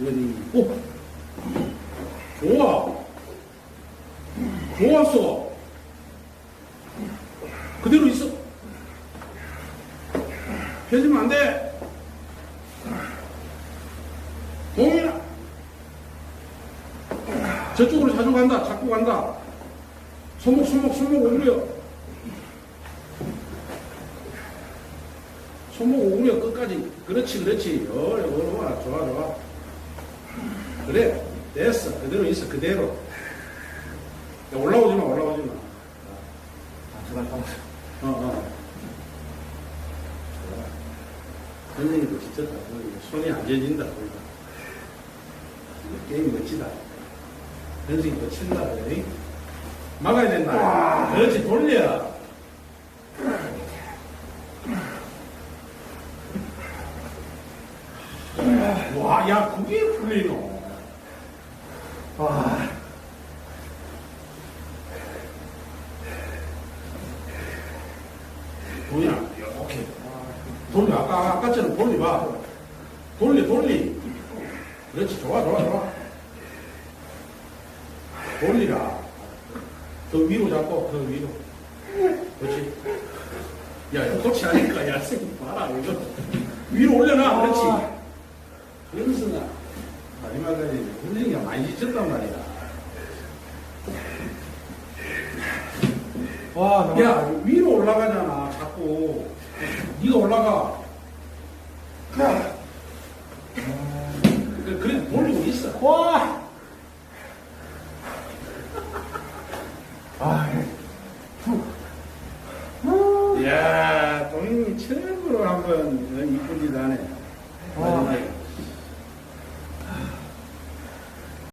그리고 좋아. 좋았어. 그대로 있어. 펴지면 안 돼. 동이나 저쪽으로 자주 간다. 자꾸 간다. 손목 손목 손목 오므려. 손목 오므려 끝까지. 그렇지 그렇지. 어려 어려워 좋아 좋아 그래 됐어. 그대로 있어 그대로. 야, 올라오지 마 올라오지 마. 아, 제발 좀. 어어. 선생님도 지쳤다 손이 안 재진다. 게임 멋지다. 선생님 더 친다 그래 막아야 된다. 그렇지 돌려. 와, 야, 그게 풀리노. 와. 뭐냐, 오케이. 돌려, 아까, 아까처럼 돌려봐. 돌려, 돌리. 그렇지, 좋아, 좋아, 좋아. 돌리라. 더 위로 잡고, 더 위로. 그렇지. 야, 이거 코치 하니까, 야, 쌤, 봐라, 이거. 위로 올려놔, 그렇지. 마지막까지 훈련이가 많이 지쳤단 말이야. 와. 야, 위로 올라가잖아, 자꾸. 네가 올라가. 야. 그- 그래, 돌리고 있어. 와. 아, 이야, 동인이 처음으로 한번 이쁜 짓 하네. 와.